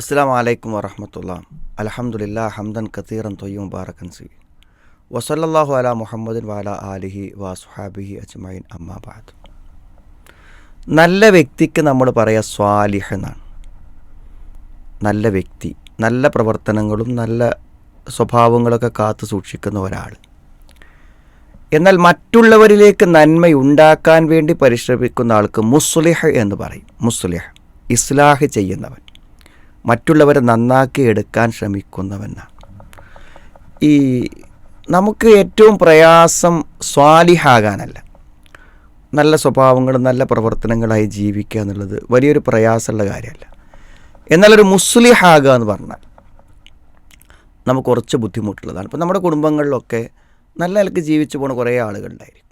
അസ്സാം വലൈക്കും വറഹമത്തുള്ള. അലഹമുല്ല ഹംദൻ കത്തീറൻ തൊയ്യും മുബാറക്കൻ സി. വസല്ലാഹു അല മുഹമ്മദിൻ വാല ആലിഹി വാസുഹാബിഹി അജ്മൈൻ അമ്മാബാദ് നല്ല വ്യക്തിക്ക് നമ്മൾ പറയാ സ്വാലിഹ് എന്നാണ്. നല്ല വ്യക്തി നല്ല പ്രവർത്തനങ്ങളും നല്ല സ്വഭാവങ്ങളൊക്കെ കാത്തു സൂക്ഷിക്കുന്ന ഒരാൾ. എന്നാൽ മറ്റുള്ളവരിലേക്ക് നന്മ ഉണ്ടാക്കാൻ വേണ്ടി പരിശ്രമിക്കുന്ന ആൾക്ക് മുസ്ലിഹ് എന്ന് പറയും. മുസ്ലിഹ് ഇസ്ലാഹ് ചെയ്യുന്നവൻ. മറ്റുള്ളവരെ നന്നാക്കി എടുക്കാൻ ശ്രമിക്കുന്നവനാണ്. ഈ നമുക്ക് ഏറ്റവും പ്രയാസം സ്വാലിഹാകാനല്ല. നല്ല സ്വഭാവങ്ങളും നല്ല പ്രവർത്തനങ്ങളായി ജീവിക്കുക എന്നുള്ളത് വലിയൊരു പ്രയാസമുള്ള കാര്യമല്ല. എന്നാൽ ഒരു മുസ്ലിഹാകുക എന്ന് പറഞ്ഞാൽ നമുക്ക് കുറച്ച് ബുദ്ധിമുട്ടുള്ളതാണ്. ഇപ്പം നമ്മുടെ കുടുംബങ്ങളിലൊക്കെ നല്ല നിലയ്ക്ക് ജീവിച്ചു പോകുന്ന കുറേ ആളുകളുണ്ടായിരിക്കും.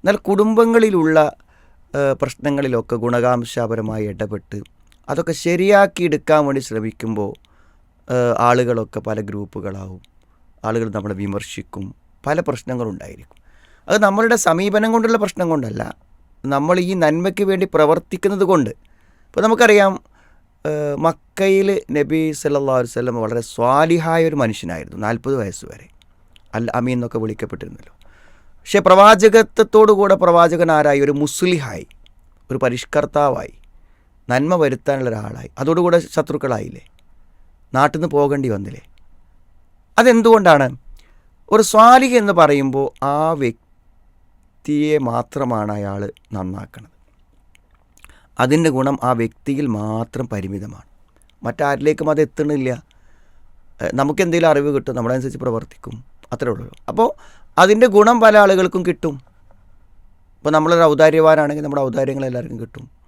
എന്നാൽ കുടുംബങ്ങളിലുള്ള പ്രശ്നങ്ങളിലൊക്കെ ഗുണകാംശപരമായി ഇടപെട്ട് അതൊക്കെ ശരിയാക്കി എടുക്കാൻ വേണ്ടി ശ്രമിക്കുമ്പോൾ ആളുകളൊക്കെ പല ഗ്രൂപ്പുകളാവും. ആളുകൾ നമ്മളെ വിമർശിക്കും. പല പ്രശ്നങ്ങളുണ്ടായിരിക്കും. അത് നമ്മളുടെ സമീപനം കൊണ്ടുള്ള പ്രശ്നം കൊണ്ടല്ല. നമ്മൾ ഈ നന്മയ്ക്ക് വേണ്ടി പ്രവർത്തിക്കുന്നത് കൊണ്ട്. ഇപ്പോൾ നമുക്കറിയാം മക്കയിൽ നബി സല്ലാ വല്ലം വളരെ സ്വാലിഹായ ഒരു മനുഷ്യനായിരുന്നു നാൽപ്പത് വയസ്സ് വരെ. അൽ അമീൻ എന്നൊക്കെ വിളിക്കപ്പെട്ടിരുന്നല്ലോ. പക്ഷേ പ്രവാചകത്വത്തോടു കൂടെ പ്രവാചകൻ ആരായി? ഒരു മുസ്ലിഹായി. ഒരു പരിഷ്കർത്താവായി. നന്മ വരുത്താനുള്ള ഒരാളായി. അതോടുകൂടെ ശത്രുക്കളായില്ലേ? നാട്ടിൽ നിന്ന് പോകേണ്ടി വന്നില്ലേ? അതെന്തുകൊണ്ടാണ്? ഒരു സ്വാലിക എന്ന് പറയുമ്പോൾ ആ വ്യക്തിയെ മാത്രമാണ് അയാൾ നന്നാക്കുന്നത് അതിന്റെ ഗുണം ആ വ്യക്തിയിൽ മാത്രം പരിമിതമാണ്. മറ്റാരിലേക്കും അത് എത്തണില്ല. നമുക്ക് എന്തെങ്കിലും അറിവ് കിട്ടും നമ്മളനുസരിച്ച് പ്രവർത്തിക്കും. അത്രേ ഉള്ളൂ. അപ്പോൾ അതിന്റെ ഗുണം പല ആളുകൾക്കും കിട്ടും. ഇപ്പോൾ നമ്മളൊരു ഔദാര്യവാനാണെങ്കിൽ നമ്മുടെ ഔദാര്യങ്ങൾ എല്ലാവർക്കും കിട്ടും.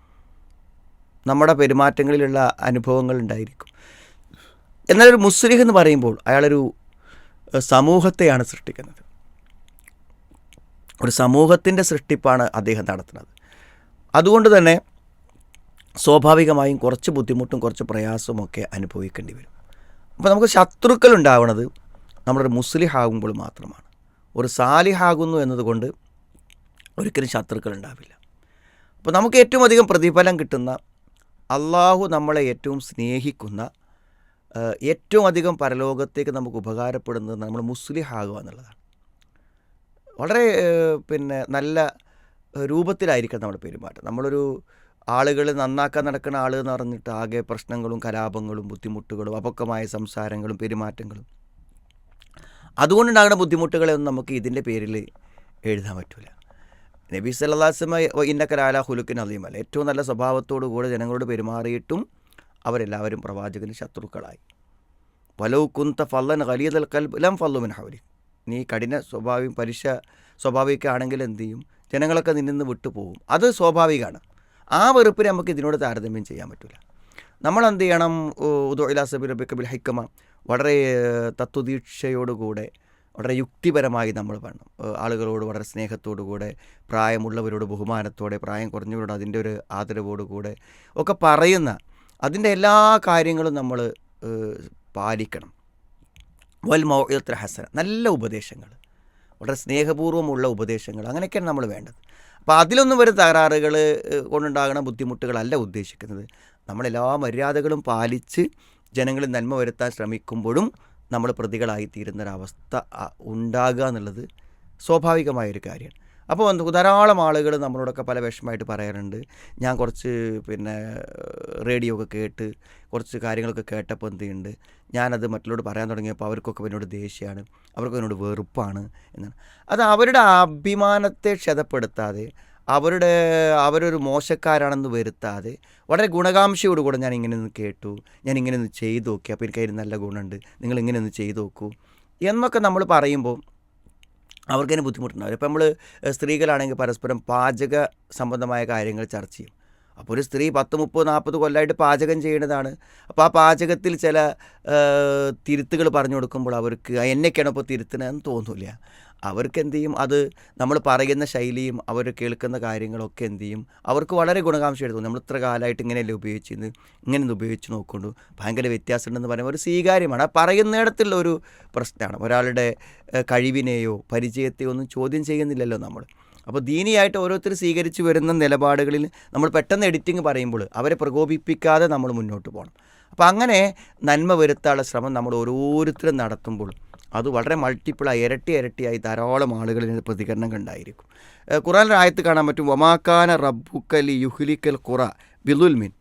നമ്മുടെ പെരുമാറ്റങ്ങളിലുള്ള അനുഭവങ്ങൾ ഉണ്ടായിരിക്കും. എന്നാൽ ഒരു മുസ്ലിഹ് എന്ന് പറയുമ്പോൾ അയാളൊരു സമൂഹത്തെയാണ് സൃഷ്ടിക്കുന്നത്. ഒരു സമൂഹത്തിന്റെ സൃഷ്ടിപ്പാണ് അദ്ദേഹം നടത്തുന്നത്. അതുകൊണ്ട് തന്നെ സ്വാഭാവികമായും കുറച്ച് ബുദ്ധിമുട്ടും കുറച്ച് പ്രയാസവും ഒക്കെ അനുഭവിക്കേണ്ടി വരും. അപ്പോൾ നമുക്ക് ശത്രുക്കൾ ഉണ്ടാവുന്നത് നമ്മളൊരു മുസ്ലിഹ് ആകുമ്പോൾ മാത്രമാണ്. ഒരു സാലിഹാകുന്നു എന്നതുകൊണ്ട് ഒരിക്കലും ശത്രുക്കൾ ഉണ്ടാവില്ല. അപ്പോൾ നമുക്ക് ഏറ്റവും അധികം പ്രതിഫലം കിട്ടുന്ന അള്ളാഹു നമ്മളെ ഏറ്റവും സ്നേഹിക്കുന്ന ഏറ്റവും അധികം പരലോകത്തേക്ക് നമുക്ക് ഉപകാരപ്പെടുന്നത് നമ്മൾ മുസ്ലിഹ് ആകുക എന്നുള്ളതാണ്. വളരെ പിന്നെ നല്ല രൂപത്തിലായിരിക്കണം നമ്മുടെ പെരുമാറ്റം. നമ്മളൊരു ആളുകൾ നന്നാക്കാൻ നടക്കുന്ന ആൾ എന്ന് പറഞ്ഞിട്ട് ആകെ പ്രശ്നങ്ങളും കലാപങ്ങളും ബുദ്ധിമുട്ടുകളും അപക്വമായ സംസാരങ്ങളും പെരുമാറ്റങ്ങളും. അതുകൊണ്ടുണ്ടാകുന്ന ബുദ്ധിമുട്ടുകളെ ഒന്നും നമുക്ക് ഇതിന്റെ പേരിൽ എഴുതാൻ പറ്റില്ല നബി സല്ലാസ്മ ഇന്ന കലാല ഹുലുക്കിൻ അലീമല്ല ഏറ്റവും നല്ല സ്വഭാവത്തോടു കൂടെ ജനങ്ങളോട് പെരുമാറിയിട്ടും അവരെല്ലാവരും പ്രവാചകന് ശത്രുക്കളായി. വലൗ കുന്ത ഫല്ലൻ ഖലീദൽ കൽബ് ലം ഫല്ലു മിൻ നീ കഠിന സ്വഭാവം പലിശ സ്വഭാവികമാണെങ്കിൽ എന്ത് ചെയ്യും? ജനങ്ങളൊക്കെ നിന്നിൽ നിന്ന് വിട്ടുപോകും അത് സ്വാഭാവികമാണ്. ആ വെറുപ്പിനെ നമുക്ക് ഇതിനോട് താരതമ്യം ചെയ്യാൻ പറ്റില്ല നമ്മൾ എന്ത് ചെയ്യണം? ഉദോ റബിക്ക് ബിൽ ഹൈക്കമ. വളരെ തത്വദീക്ഷയോടുകൂടെ വളരെ യുക്തിപരമായി നമ്മൾ വേണം ആളുകളോട് വളരെ സ്നേഹത്തോടുകൂടെ പ്രായമുള്ളവരോട് ബഹുമാനത്തോടെ പ്രായം കുറഞ്ഞവരോട് അതിന്റെ ഒരു ആദരവോടുകൂടെ ഒക്കെ പറയുന്ന അതിന്റെ എല്ലാ കാര്യങ്ങളും നമ്മൾ പാലിക്കണം. വൽ മൗത്ര ഹസന നല്ല ഉപദേശങ്ങൾ. വളരെ സ്നേഹപൂർവമുള്ള ഉപദേശങ്ങൾ. അങ്ങനെയൊക്കെയാണ് നമ്മൾ വേണ്ടത്. അപ്പോൾ അതിലൊന്നും ഒരു തകരാറുകൾ കൊണ്ടുണ്ടാകുന്ന ബുദ്ധിമുട്ടുകളല്ല ഉദ്ദേശിക്കുന്നത്. നമ്മളെല്ലാ മര്യാദകളും പാലിച്ച് ജനങ്ങളിൽ നന്മ വരുത്താൻ ശ്രമിക്കുമ്പോഴും നമ്മൾ പ്രതികളായി തീരുന്നൊരവസ്ഥ ആ, ഉണ്ടാകുക എന്നുള്ളത് സ്വാഭാവികമായൊരു കാര്യമാണ്. അപ്പോൾ ധാരാളം ആളുകൾ നമ്മളോടൊക്കെ പല വിഷമമായിട്ട് പറയാറുണ്ട്. ഞാൻ കുറച്ച് പിന്നെ റേഡിയോ ഒക്കെ കേട്ട് കുറച്ച് കാര്യങ്ങളൊക്കെ കേട്ടപ്പോൾ എന്ത് ചെയ്യുന്നുണ്ട് ഞാനത് മറ്റുള്ളവരോട് പറയാൻ തുടങ്ങിയപ്പോൾ അവർക്കൊക്കെ എന്നോട് ദേഷ്യമാണ് അവർക്കൊക്കെ എന്നോട് വെറുപ്പാണ് എന്നാണ്. അത് അവരുടെ അഭിമാനത്തെ ക്ഷതപ്പെടുത്താതെ അവരുടെ അവരൊരു മോശക്കാരാണെന്ന് വരുത്താതെ വളരെ ഗുണകാംക്ഷയോടുകൂടെ ഞാൻ ഇങ്ങനെ ഒന്ന് കേട്ടു. ഞാൻ ഇങ്ങനെ ഒന്ന് ചെയ്തു നോക്കി. അപ്പോൾ എനിക്ക് അതിന് നല്ല ഗുണമുണ്ട്. നിങ്ങൾ ഇങ്ങനെ ഒന്ന് ചെയ്തു നോക്കൂ. എന്നൊക്കെ നമ്മൾ പറയുമ്പോൾ അവർക്കതിന് ബുദ്ധിമുട്ടുണ്ടാവില്ല ഇപ്പോൾ നമ്മൾ സ്ത്രീകളാണെങ്കിൽ പരസ്പരം പാചക സംബന്ധമായ കാര്യങ്ങൾ ചർച്ച ചെയ്യും. അപ്പോൾ ഒരു സ്ത്രീ പത്ത് മുപ്പത് നാൽപ്പത് കൊല്ലമായിട്ട് പാചകം ചെയ്യുന്നതാണ് അപ്പോൾ ആ പാചകത്തിൽ ചില തിരുത്തുകൾ പറഞ്ഞു കൊടുക്കുമ്പോൾ അവർക്ക് എന്നൊക്കെയാണ് ഇപ്പോൾ തിരുത്തണമെന്ന് തോന്നില്ല. അവർക്ക് എന്ത് ചെയ്യും അത് നമ്മൾ പറയുന്ന ശൈലിയും അവർ കേൾക്കുന്ന കാര്യങ്ങളൊക്കെ എന്ത് ചെയ്യും അവർക്ക് വളരെ ഗുണകാംക്ഷയായിട്ട് തോന്നും. നമ്മൾ ഇത്ര കാലമായിട്ട് ഇങ്ങനെയല്ലേ ഉപയോഗിച്ചിരുന്നത്? ഇങ്ങനെ ഉപയോഗിച്ച് നോക്കൊണ്ടു ഭയങ്കര വ്യത്യാസമുണ്ടെന്ന് പറയുമ്പോൾ ഒരു സ്വീകാര്യമാണ്. ആ പറയുന്നിടത്തുള്ള ഒരു പ്രശ്നമാണ്. ഒരാളുടെ കഴിവിനെയോ പരിചയത്തെയോ ഒന്നും ചോദ്യം ചെയ്യുന്നില്ലല്ലോ നമ്മൾ. അപ്പോൾ ദീനിയായിട്ട് ഓരോരുത്തർ സ്വീകരിച്ചു വരുന്ന നിലപാടുകളിൽ നമ്മൾ പെട്ടെന്ന് എഡിറ്റിംഗ് പറയുമ്പോൾ അവരെ പ്രകോപിപ്പിക്കാതെ നമ്മൾ മുന്നോട്ട് പോകണം. അപ്പോൾ അങ്ങനെ നന്മ വരുത്താനുള്ള ശ്രമം നമ്മൾ ഓരോരുത്തരും നടത്തുമ്പോൾ അത് വളരെ മൾട്ടിപ്പിളായി ഇരട്ടി ഇരട്ടിയായി ധാരാളം ആളുകളിൽ പ്രതികരണം കണ്ടായിരിക്കും. ഏഹ് ഖുറാനിലെ ആയത്ത് കാണാൻ പറ്റും വമാക്കാന റബ്ബുക്കലി യുഹ്ലിക്കൽ ഖുറ ബിദുൽമിൻ.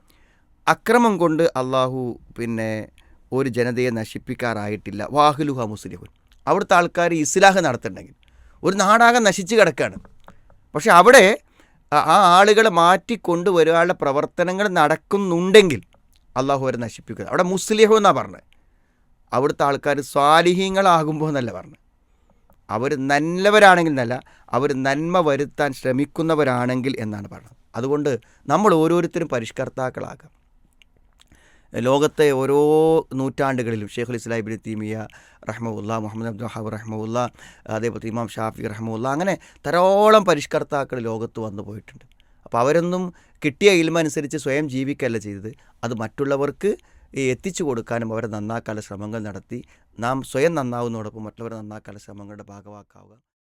അക്രമം കൊണ്ട് അള്ളാഹു പിന്നെ ഒരു ജനതയെ നശിപ്പിക്കാറായിട്ടില്ല. വാഹുലുഹ മുസ്ലിഹുൻ. അവിടുത്തെ ആൾക്കാർ ഇസ്ലാഹ് നടത്തുന്നുണ്ടെങ്കിൽ ഒരു നാടാകെ നശിച്ചു കിടക്കുകയാണ് പക്ഷെ അവിടെ ആ- ആ ആളുകളെ മാറ്റിക്കൊണ്ടുവരാനുള്ള പ്രവർത്തനങ്ങൾ നടക്കുന്നുണ്ടെങ്കിൽ അള്ളാഹു അവരെ നശിപ്പിക്കുക അവിടെ മുസ്ലിഹു എന്നാണ് പറഞ്ഞത് അവിടുത്തെ ആൾക്കാർ സ്വാലിഹീങ്ങളാകുമ്പോൾ എന്നല്ല പറഞ്ഞു. അവർ നല്ലവരാണെങ്കിൽ എന്നല്ല അവർ നന്മ വരുത്താൻ ശ്രമിക്കുന്നവരാണെങ്കിൽ എന്നാണ് പറഞ്ഞത്. അതുകൊണ്ട് നമ്മൾ ഓരോരുത്തരും പരിഷ്കർത്താക്കളാകാം. ലോകത്തെ ഓരോ നൂറ്റാണ്ടുകളിലും ഷെയ്ഖുൽ ഇസ്ലാം ഇബിൻ തീമിയ റഹ്മുല്ല മുഹമ്മദ് അബ്ദുഹാബ് റഹ്മുല്ല അതേപോലെ ഇമാം ഷാഫി റഹ്മുല്ല അങ്ങനെ ധാരാളം പരിഷ്കർത്താക്കൾ ലോകത്ത് വന്നു പോയിട്ടുണ്ട്. അപ്പോൾ അവരൊന്നും കിട്ടിയ ഇൽമനുസരിച്ച് സ്വയം ജീവിക്കല്ല ചെയ്തത്. അത് മറ്റുള്ളവർക്ക് എത്തിച്ചു കൊടുക്കാനും അവരെ നന്നാക്കാനുള്ള ശ്രമങ്ങൾ നടത്തി. നാം സ്വയം നന്നാവുന്നതോടൊപ്പം മറ്റുള്ളവരെ നന്നാക്കാനുള്ള ശ്രമങ്ങളുടെ ഭാഗമാക്കാവുക